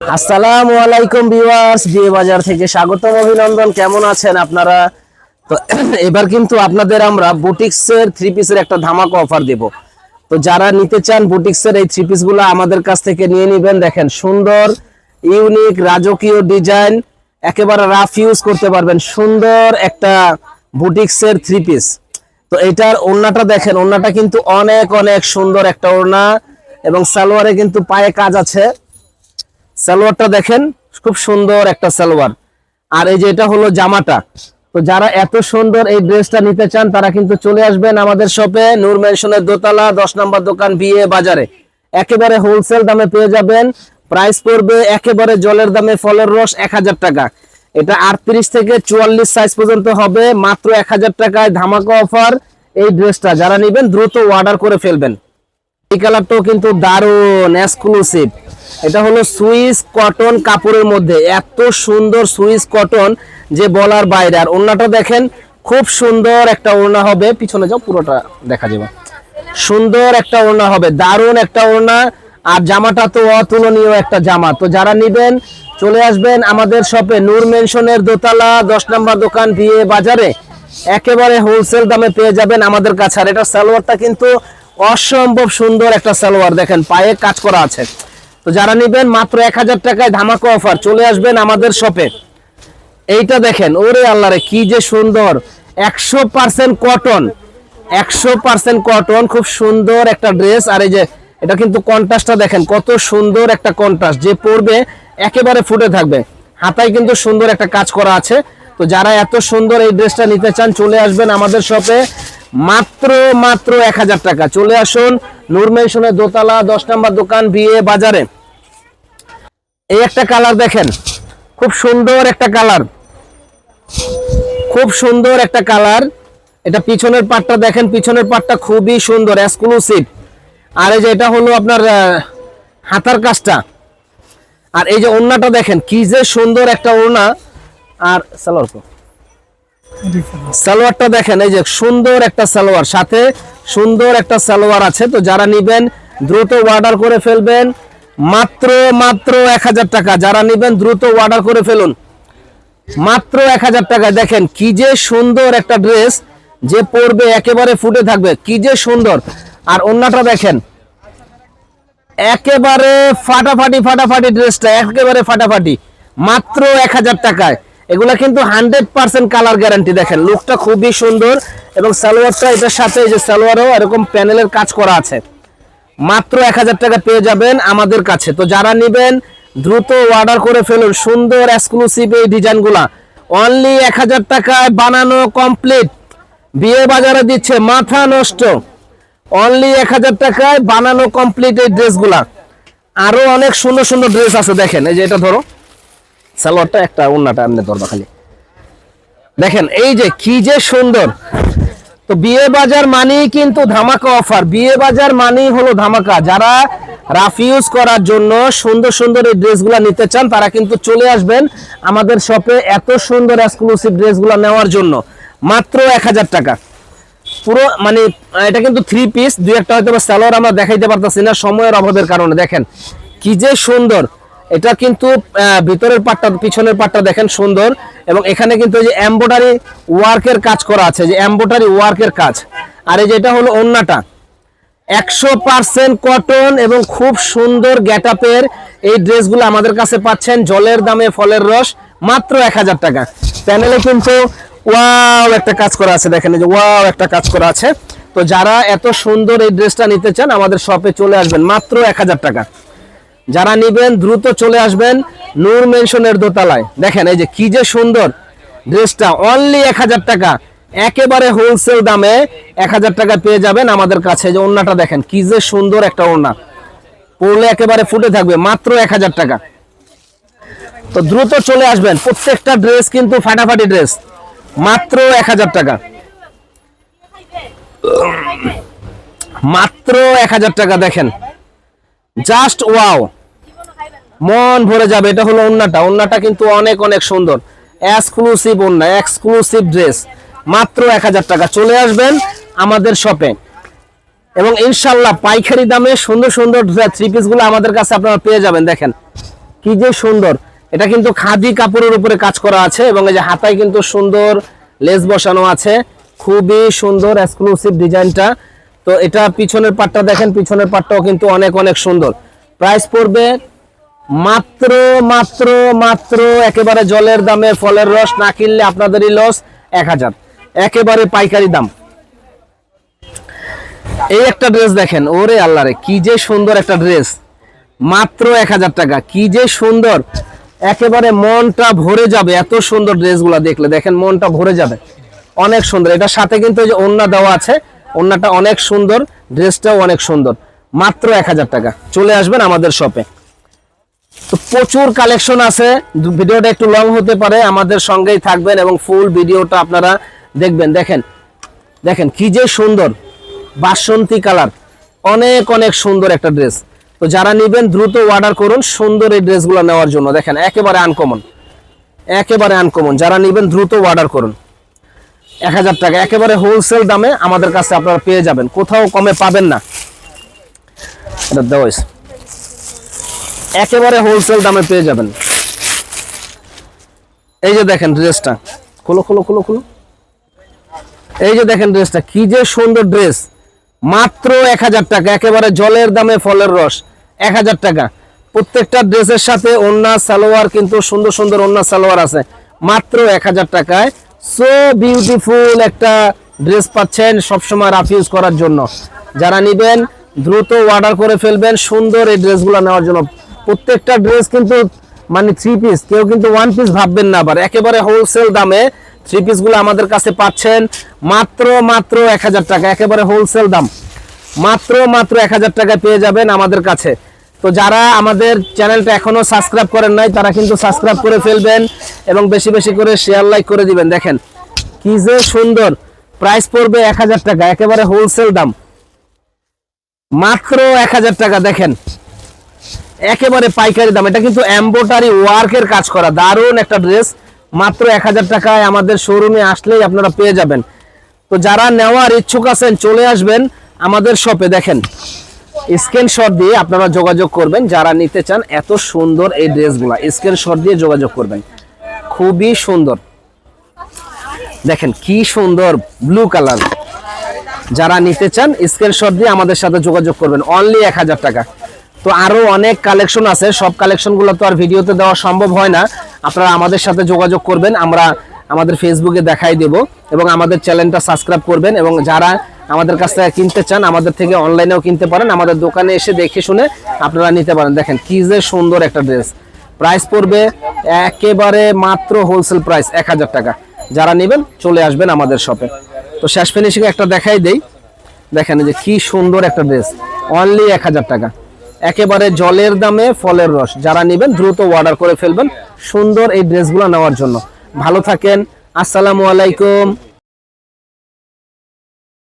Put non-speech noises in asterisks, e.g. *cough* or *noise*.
আসসালামু আলাইকুম ভিউয়ার্স, বিয়ে বাজার থেকে স্বাগতম, অভিনন্দন। কেমন আছেন আপনারা? তো *clears throat* এবার কিন্তু আপনাদের আমরা বুটিক্সের থ্রি পিসের একটা ধামাকা অফার দেব। তো যারা নিতে চান বুটিক্সের এই থ্রি পিসগুলো আমাদের কাছ থেকে নিয়ে নেবেন। দেখেন, সুন্দর ইউনিক রাজকীয় ডিজাইন একেবারে রাফ ইউজ করতে পারবেন। সুন্দর একটা বুটিক্সের থ্রি পিস তো এটার ওড়নাটা দেখেন, ওড়নাটা কিন্তু অনেক অনেক সুন্দর একটা ওড়না। এবং সালোয়ারে কিন্তু পায়ে কাজ আছে। সালোয়ারটা দেখেন, খুব সুন্দর একটা সালোয়ার। আর এই যে এটা হলো জামাটা। তো যারা এত সুন্দর এই ড্রেসটা নিতে চান, তারা কিন্তু চলে আসবেন আমাদের শপে, নূর মেনশনের দোতলা, দশ নম্বর দোকান, বিয়ে বাজারে। একেবারে হোলসেল দামে পেয়ে যাবেন। প্রাইস পড়বে একেবারে জলের দামে, ফলের রস এক হাজার টাকা। এটা আটত্রিশ থেকে চুয়াল্লিশ সাইজ পর্যন্ত হবে, মাত্র এক হাজার টাকায় ধামাকা অফার এই ড্রেসটা। যারা নেবেন, দ্রুত অর্ডার করে ফেলবেন। এই কালারটাও কিন্তু দারুণ এক্সক্লুসিভ এটা হলো সুইস কটন কাপড়ের মধ্যে। এত সুন্দর সুইস কটন যে বলার বাইরে। আর ওড়নাটা দেখেন, খুব সুন্দর একটা ওড়না হবে। পিছনে যাও, পুরোটা দেখা যাবে। সুন্দর একটা ওড়না হবে, দারুণ একটা ওড়না। আর জামাটা তো অতুলনীয় একটা জামা। তো যারা নিবেন, চলে আসবেন আমাদের শপে নূর মেনশনের দোতলা, দশ নম্বর দোকান, বিয়ে বাজারে। একেবারে হোলসেল দামে পেয়ে যাবেন আমাদের কাছে। আর এটা সালোয়ারটা কিন্তু অসম্ভব সুন্দর একটা সালোয়ার দেখেন, পায়ে কাজ করা আছে। তো যারা নিবেন মাত্র এক হাজার টাকায় ধামাকা অফার, চলে আসবেন আমাদের শপে এইটা দেখেন, ওরে আল্লাহ রে, কি যে সুন্দর। একশো পার্সেন্ট কটন একশো পার্সেন্ট কটন খুব সুন্দর একটা ড্রেস আর এই যে, এটা কিন্তু কন্ট্রাস্টটা দেখেন, কত সুন্দর একটা কন্ট্রাস্ট যে পরবে, একেবারে ফুটে থাকবে। হাতায় কিন্তু সুন্দর একটা কাজ করা আছে। তো যারা এত সুন্দর এই ড্রেসটা নিতে চান, চলে আসবেন আমাদের শপে মাত্র মাত্র এক হাজার টাকা। চলে আসুন নূরমেশনের দোতলা, দশ নম্বর দোকান, বিয়ে বাজারে। এই একটা কালার দেখেন। খুব সুন্দর একটা কালার। খুব সুন্দর একটা কালার। এটা পিছনের পাটটা দেখেন, পিছনের পাটটা খুবই সুন্দর এক্সক্লুসিভ আর এই যে এটা হলো আপনার হাতার কাজটা। আর এই যে ওড়নাটা দেখেন, কি যে সুন্দর একটা ওড়না। আর সালোয়ার? সালোয়ারটা দেখেন, এই যে সুন্দর একটা সালোয়ার, সাথে সুন্দর একটা সালোয়ার আছে। তো যারা নিবেন, দ্রুত অর্ডার করে ফেলবেন, মাত্র মাত্র এক হাজার টাকা। যারা নিবেন, দ্রুত অর্ডার করে ফেলুন। মাত্র এক হাজার টাকা দেখেন, কি যে সুন্দর একটা ড্রেস যে পরবে, একেবারে ফুটে থাকবে। কি যে সুন্দর। আর অন্যটা দেখেন, একেবারে ফাটাফাটি ফাটাফাটি ড্রেসটা একেবারে ফাটাফাটি। মাত্র এক হাজার টাকায়। এগুলা কিন্তু হান্ড্রেড পার্সেন্ট কালার গ্যারান্টি দেখেন। লুকটা খুবই সুন্দর এবং সালোয়ারটা এটার সাথে যে সালোয়ারও এরকম প্যানেলের কাজ করা আছে। মাত্র এক হাজার টাকা পেয়ে যাবেন আমাদের কাছে। তো যারা নেবেন, দ্রুত অর্ডার করে ফেলুন। সুন্দর এক্সক্লুসিভ এই ডিজাইনগুলা। অনলি এক হাজার টাকায় বানানো কমপ্লিট বিয়ে বাজারে দিচ্ছে, মাথা নষ্ট। অনলি এক হাজার টাকায় বানানো কমপ্লিট এই ড্রেসগুলা আরও অনেক সুন্দর সুন্দর ড্রেস আছে দেখেন। এই যে এটা ধরো। সালোয়ারটা একটা অন্যটা এমনি ধরবা খালি। দেখেন, এই যে কি যে সুন্দর। তো বিয়ে বাজার মানেই কিন্তু ধামাকা অফার। বিয়ে বাজার মানেই হলো ধামাকা। যারা রাফ ইউজ করার জন্য সুন্দর সুন্দর এই ড্রেসগুলো নিতে চান, তারা কিন্তু চলে আসবেন আমাদের শপে এত সুন্দর এক্সক্লুসিভ ড্রেসগুলো নেওয়ার জন্য। মাত্র এক হাজার টাকা। পুরো মানে এটা কিন্তু থ্রি পিস দুই একটা হয়তো বা সালোয়ার আমরা দেখাইতে পারতেছি না, সময়ের অভাবের কারণে। দেখেন, কি যে সুন্দর। এটা কিন্তু ভিতরের পাটটা, পিছনের পাটটা দেখেন সুন্দর। এবং এখানে কিন্তু যে এমব্রয়ডারি ওয়ার্কের কাজ করা আছে, যে এমব্রয়ডারি ওয়ার্কের কাজ। আর এই যে এটা হলো অন্যটা একশো পার্সেন্ট কটন এবং খুব সুন্দর গ্যাটাপের এই ড্রেসগুলো আমাদের কাছে পাচ্ছেন, জলের দামে ফলের রস, মাত্র এক হাজার টাকা। প্যানেলে কিন্তু ওয়াও একটা কাজ করা আছে, দেখেন যে ওয়াও একটা কাজ করা আছে। তো যারা এত সুন্দর এই ড্রেসটা নিতে চান, আমাদের শপে চলে আসবেন, মাত্র এক হাজার টাকা। যারা নিবেন, দ্রুত চলে আসবেন নূর মেনশনের দোতলায়। দেখেন, এই যে কি যে সুন্দর ড্রেসটা অনলি এক হাজার টাকা। একেবারে হোলসেল দামে এক হাজার টাকা পেয়ে যাবেন আমাদের কাছে। যে ওড়নাটা দেখেন, কি যে সুন্দর একটা ওড়না। পড়লে একেবারে ফুটে থাকবে, মাত্র এক হাজার টাকা। তো দ্রুত চলে আসবেন, প্রত্যেকটা ড্রেস কিন্তু ফাটাফাটি ড্রেস মাত্র এক হাজার টাকা। মাত্র এক হাজার টাকা, দেখেন। জাস্ট ওয়াও মন ভরে যাবে, এটা হলো ওন্নাটা। ওন্নাটা কিন্তু অনেক অনেক সুন্দর। এক্সক্লুসিভ ওন্না এক্সক্লুসিভ ড্রেস মাত্র এক হাজার টাকা। চলে আসবেন আমাদের শপে এবং ইনশাল্লাহ পাইকারি দামে সুন্দর সুন্দর থ্রি পিসগুলো আমাদের কাছে আপনারা পেয়ে যাবেন। দেখেন, কি যে সুন্দর। এটা কিন্তু খাদি কাপড়ের উপরে কাজ করা আছে এবং এই যে হাতায় কিন্তু সুন্দর লেস বসানো আছে। খুবই সুন্দর এক্সক্লুসিভ ডিজাইনটা। তো এটা পিছনের পাটটা দেখেন, পিছনের পাটটাও কিন্তু অনেক অনেক সুন্দর। প্রাইস পড়বে মাত্র মাত্র মাত্র একেবারে জলের দামে ফলের রস না কিনলে আপনাদেরই লস এক হাজার। একেবারে পাইকারি দাম। এই একটা ড্রেস দেখেন, ওরে আল্লাহ রে, কি যে সুন্দর একটা ড্রেস মাত্র এক হাজার টাকা, কি যে সুন্দর। একেবারে মনটা ভরে যাবে, এত সুন্দর ড্রেসগুলো দেখলে। দেখেন, মনটা ভরে যাবে। অনেক সুন্দর। এটার সাথে কিন্তু যে ওন্না দেওয়া আছে, ওন্নাটা অনেক সুন্দর ড্রেসটাও অনেক সুন্দর। মাত্র এক হাজার টাকা। চলে আসবেন আমাদের শপে তো প্রচুর কালেকশন আছে। ভিডিওটা একটু লং হতে পারে, আমাদের সঙ্গেই থাকবেন এবং ফুল ভিডিওটা আপনারা দেখবেন। দেখেন দেখেন কি যে সুন্দর, বাসন্তী কালার অনেক অনেক সুন্দর একটা ড্রেস তো যারা নেবেন, দ্রুত অর্ডার করুন সুন্দর এই ড্রেসগুলো নেওয়ার জন্য। দেখেন, একেবারে আনকমন একেবারে আনকমন যারা নেবেন, দ্রুত অর্ডার করুন। এক হাজার টাকা। একেবারে হোলসেল দামে আমাদের কাছে আপনারা পেয়ে যাবেন। কোথাও কমে পাবেন না। এটা দেওয়া। একেবারে হোলসেল দামে পেয়ে যাবেন। এই যে দেখেন ড্রেসটা খোলো খোলো খোলো খোলো। এই যে দেখেন ড্রেসটা কি যে সুন্দর ড্রেস মাত্র এক হাজার টাকা, একেবারে জলের দামে ফলের রস। এক হাজার টাকা। প্রত্যেকটা ড্রেসের সাথে ওন্না সালোয়ার কিন্তু সুন্দর সুন্দর ওন্না সালোয়ার আছে। মাত্র এক হাজার টাকায়। সো বিউটিফুল একটা ড্রেস পাচ্ছেন সবসময় রাফ ইউজ করার জন্য। যারা নিবেন, দ্রুত অর্ডার করে ফেলবেন, সুন্দর এই ড্রেসগুলো নেওয়ার জন্য। প্রত্যেকটা ড্রেস কিন্তু মানে থ্রি পিস কেউ কিন্তু ওয়ান পিস ভাববেন না আবার। একেবারে হোলসেল দামে থ্রি পিসগুলো আমাদের কাছে পাচ্ছেন মাত্র মাত্র এক হাজার টাকা, একেবারে হোলসেল দাম। মাত্র মাত্র এক হাজার টাকায় পেয়ে যাবেন আমাদের কাছে। তো যারা আমাদের চ্যানেলটা এখনও সাবস্ক্রাইব করেন নাই, তারা কিন্তু সাবস্ক্রাইব করে ফেলবেন এবং বেশি বেশি করে শেয়ার লাইক করে দিবেন। দেখেন, কি যে সুন্দর। প্রাইস পড়বে এক হাজার টাকা, একেবারে হোলসেল দাম। মাত্র এক হাজার টাকা, দেখেন। একেবারে পাইকারি দাম। এটা কিন্তু এম্বোটারি ওয়ার্কের কাজ করা। দারুণ একটা ড্রেস মাত্র এক হাজার টাকায় আমাদের শোরুমে আসলেই আপনারা পেয়ে যাবেন। তো যারা নেওয়ার ইচ্ছুক আছেন, চলে আসবেন আমাদের শপে দেখেন স্ক্রিনশট দিয়ে আপনারা যোগাযোগ করবেন। যারা নিতে চান, এত সুন্দর এই ড্রেসগুলা স্ক্রিনশট দিয়ে যোগাযোগ করবেন। খুবই সুন্দর। দেখেন, কি সুন্দর ব্লু কালার যারা নিতে চান স্ক্রিনশট দিয়ে আমাদের সাথে যোগাযোগ করবেন। অনলি এক হাজার টাকা। তো আরও অনেক কালেকশন আছে। সব কালেকশনগুলো তো আর ভিডিওতে দেওয়া সম্ভব হয় না। আপনারা আমাদের সাথে যোগাযোগ করবেন, আমরা আমাদের ফেসবুকে দেখাই দেব এবং আমাদের চ্যানেলটা সাবস্ক্রাইব করবেন এবং যারা আমাদের কাছ থেকে কিনতে চান, আমাদের থেকে অনলাইনেও কিনতে পারেন, আমাদের দোকানে এসে দেখে শুনে আপনারা নিতে পারেন। দেখেন কি যে সুন্দর একটা ড্রেস প্রাইস পড়বে একেবারে মাত্র হোলসেল প্রাইস এক হাজার টাকা। যারা নেবেন, চলে আসবেন আমাদের শপে তো শেষ ফিনিশিং একটা দেখাই দেই। দেখেন যে কি সুন্দর একটা ড্রেস অনলি এক হাজার টাকা। একেবারে জলের দামে ফলের রস। যারা নেবেন, দ্রুত অর্ডার করে ফেলবেন সুন্দর এই ড্রেসগুলো নেওয়ার জন্য। ভালো থাকেন, আসসালামু আলাইকুম।